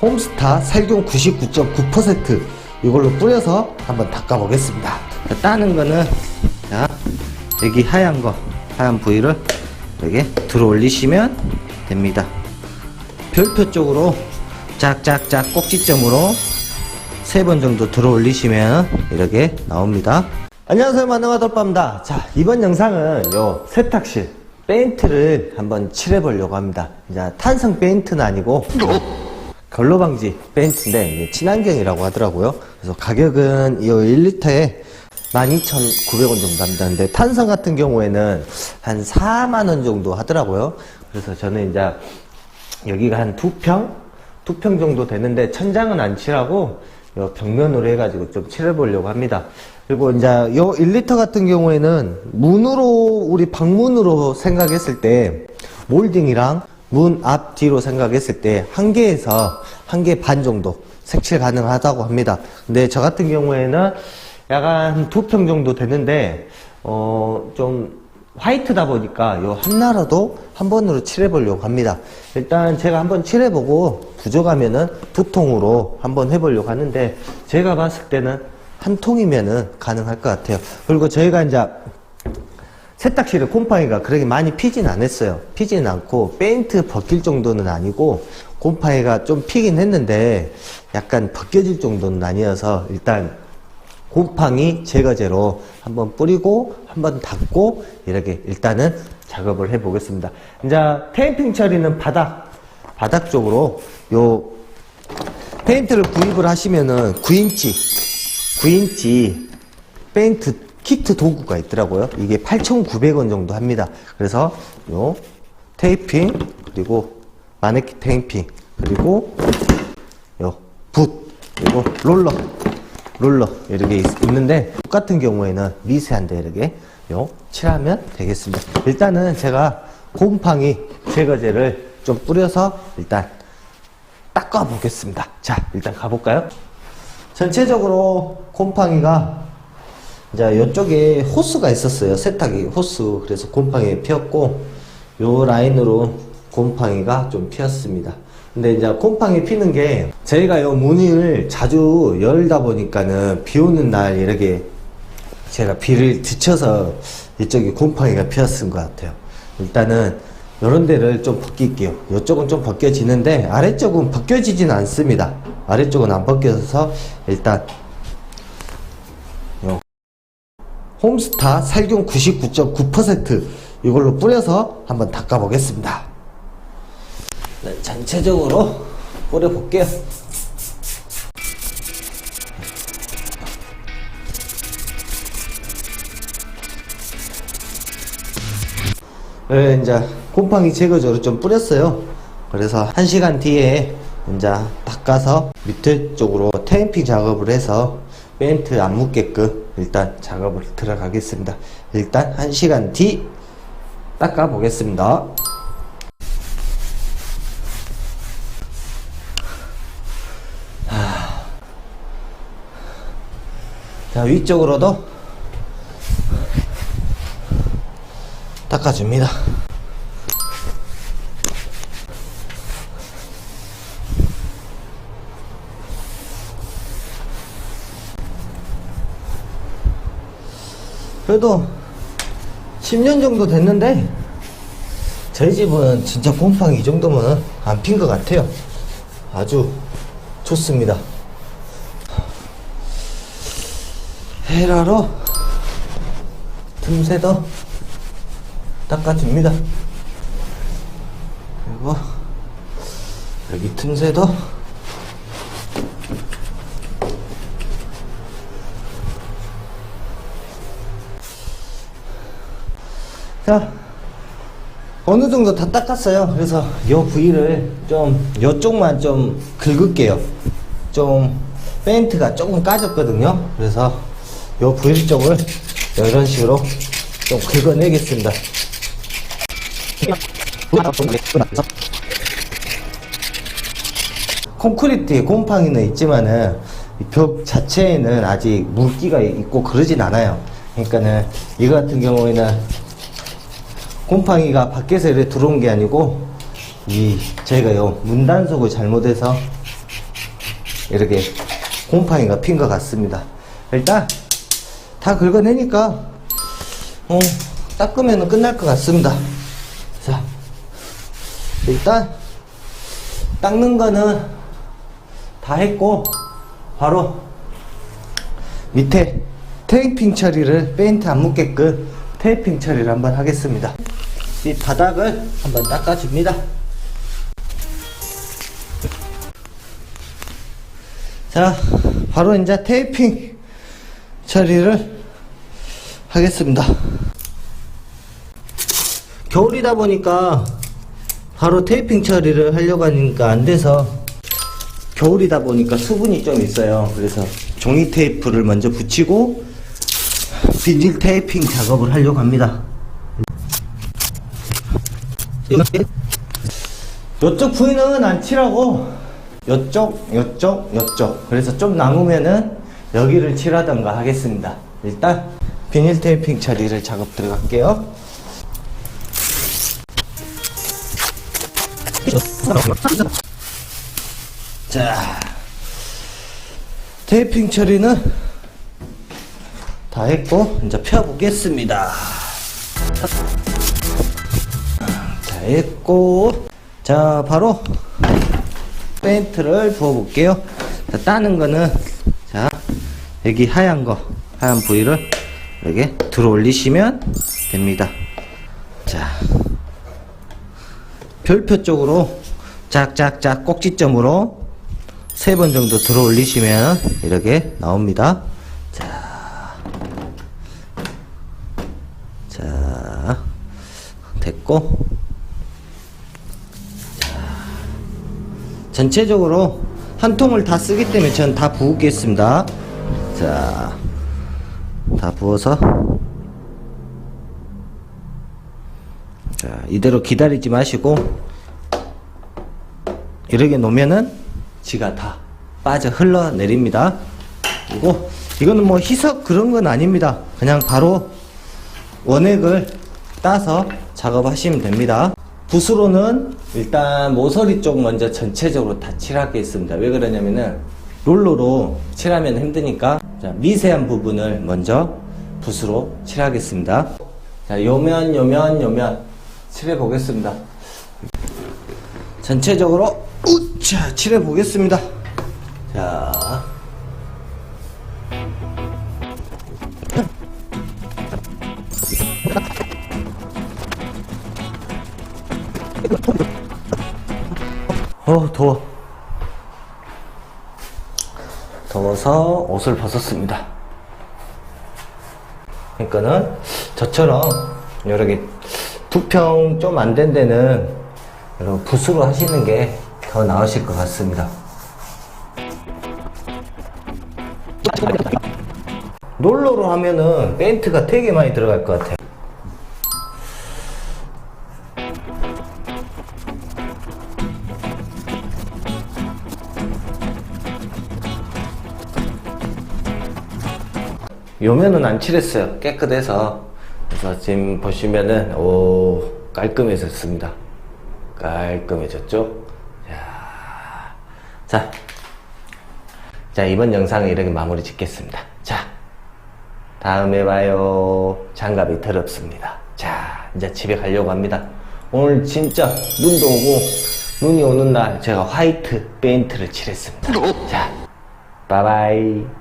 홈스타 살균 99.9% 이걸로 뿌려서 한번 닦아보겠습니다. 자, 따는 거는 자 여기 하얀 거 하얀 부위를 이렇게 들어 올리시면 됩니다. 별표 쪽으로 짝짝짝 꼭지점으로 세 번 정도 들어 올리시면 이렇게 나옵니다. 안녕하세요 만화마돌빠입니다. 자 이번 영상은 요 세탁실 페인트를 한번 칠해 보려고 합니다. 이제 탄성 페인트는 아니고 결로 방지 이게 친환경이라고 하더라고요. 그래서 가격은 이 1리터에 12,900원 정도 합니다. 근데 탄성 같은 경우에는 한 4만 원 정도 하더라고요. 그래서 저는 이제 여기가 한 두 평? 두 평 정도 되는데 천장은 안 칠하고 요 벽면으로 해가지고 좀 칠해보려고 합니다. 그리고 이제 요 1리터 같은 경우에는 문으로 우리 방문으로 생각했을 때 몰딩이랑 문 앞 뒤로 생각했을 때 한 개에서 한 개 반 정도 색칠 가능하다고 합니다. 근데 저 같은 경우에는 약간 두 평 정도 되는데 어 좀 화이트다 보니까 요 한나라도 한 번으로 칠해보려고 합니다. 일단 제가 한번 칠해보고 부족하면은 두 통으로 한번 해보려고 하는데 제가 봤을 때는 한 통이면은 가능할 것 같아요. 그리고 저희가 이제 세탁실에 곰팡이가 그렇게 많이 피진 않았어요. 피진 않고 페인트 벗길 정도는 아니고 곰팡이가 좀 피긴 했는데 약간 벗겨질 정도는 아니어서 일단 곰팡이 제거제로 한번 뿌리고 한번 닦고 이렇게 일단은 작업을 해 보겠습니다. 이제 테이핑 처리는 바닥 바닥 쪽으로 요 페인트를 구입을 하시면은 9인치 9인치 페인트 키트 도구가 있더라고요. 이게 8,900원 정도 합니다. 그래서 요 테이핑 그리고 마네킹 테이핑 그리고 요붓 그리고 롤러 롤러 이렇게 있- 있는데 똑같은 경우에는 미세한데 이렇게 요 칠하면 되겠습니다. 일단은 제가 곰팡이 제거제를 좀 뿌려서 일단 닦아 보겠습니다. 자, 일단 가볼까요? 전체적으로 곰팡이가 이제 이쪽에 호스가 있었어요. 세탁기 호스. 그래서 곰팡이 피었고 요 라인으로 곰팡이가 좀 피었습니다. 근데 이제 곰팡이 피는 게 저희가 요 문을 자주 열다 보니까는 비 오는 날 이렇게 제가 비를 뒤쳐서 이쪽에 곰팡이가 피었은 것 같아요. 일단은 이런 데를 좀 벗길게요. 이쪽은 좀 벗겨지는데 아래쪽은 벗겨지진 않습니다. 아래쪽은 안 벗겨져서 일단 요 홈스타 살균 99.9% 이걸로 뿌려서 한번 닦아 보겠습니다. 네, 전체적으로 뿌려 볼게요. 네, 이제 곰팡이 제거제로 좀 뿌렸어요. 그래서 한 시간 뒤에 이제 닦아서 밑에 쪽으로 테이핑 작업을 해서 페인트 안 묻게끔 일단 작업을 들어가겠습니다. 일단 한 시간 뒤 닦아 보겠습니다. 자, 위쪽으로도 닦아줍니다. 그래도 10년 정도 됐는데 저희 집은 진짜 곰팡이 이 정도면 안 핀 것 같아요. 아주 좋습니다. 헤라로 틈새 더 닦아줍니다. 그리고 여기 틈새도 자 어느 정도 다 닦았어요. 그래서 요 부위를 좀 요쪽만 좀 긁을게요. 좀 페인트가 조금 까졌거든요. 그래서 요 부위 쪽을 이런 식으로 좀 긁어내겠습니다. 콘크리트에 곰팡이는 있지만은 이벽 자체에는 아직 물기가 있고 그러진 않아요. 그러니까는 이거 같은 경우에는 곰팡이가 밖에서 이렇게 들어온 게 아니고 이 저희가 요 문단속을 잘못해서 이렇게 곰팡이가 핀 것 같습니다. 일단 다 긁어내니까 어, 닦으면 끝날 것 같습니다. 자, 일단 닦는 거는 다 했고 바로 밑에 테이핑 처리를 페인트 안 묻게끔 테이핑 처리를 한번 하겠습니다. 이 바닥을 한번 닦아줍니다. 자, 바로 이제 테이핑 처리를 하겠습니다. 겨울이다 보니까 바로 테이핑 처리를 하려고 하니까 안 돼서 겨울이다 보니까 수분이 좀 있어요. 그래서 종이 테이프를 먼저 붙이고 비닐 테이핑 작업을 하려고 합니다. 이쪽 부위는 안 칠하고 요쪽, 요쪽, 요쪽. 그래서 좀 남으면은 여기를 칠하던가 하겠습니다. 일단 비닐 테이핑 처리를 작업 들어갈게요. 자, 테이핑 처리는 다 했고 이제 펴보겠습니다. 했고 자, 바로 페인트를 부어 볼게요. 자, 따는 거는 자 여기 하얀 거 하얀 부위를 이렇게 들어 올리시면 됩니다. 자 별표 쪽으로 짝짝짝 꼭지점으로 세 번 정도 들어 올리시면 이렇게 나옵니다. 자, 자, 됐고, 전체적으로 한 통을 다 쓰기 때문에 전 다 부을겠습니다. 자, 다 부어서 자, 이대로 기다리지 마시고 이렇게 놓으면은 지가 다 빠져 흘러내립니다. 그리고 이거는 뭐 희석 그런 건 아닙니다. 그냥 바로 원액을 따서 작업하시면 됩니다. 붓으로는 일단 모서리 쪽 먼저 전체적으로 다 칠하겠습니다. 왜 그러냐면은 롤러로 칠하면 힘드니까 자, 미세한 부분을 먼저 붓으로 칠하겠습니다. 자, 요면, 요면, 요면 칠해 보겠습니다. 전체적으로 우차 칠해 보겠습니다. 자. 어 더워. 더워서 옷을 벗었습니다. 그러니까는 저처럼 여러 개 두 평 좀 안 된 데는 여러분 붓으로 하시는 게 더 나으실 것 같습니다. 롤러로 하면은 페인트가 되게 많이 들어갈 것 같아요 요면은 안 칠했어요. 깨끗해서. 그래서 지금 보시면은, 오, 깔끔해졌습니다. 깔끔해졌죠? 자, 자. 자, 이번 영상은 이렇게 마무리 짓겠습니다. 자, 다음에 봐요. 장갑이 더럽습니다. 자, 이제 집에 가려고 합니다. 오늘 진짜 눈도 오고, 눈이 오는 날 제가 화이트 페인트를 칠했습니다. 자, 바이바이.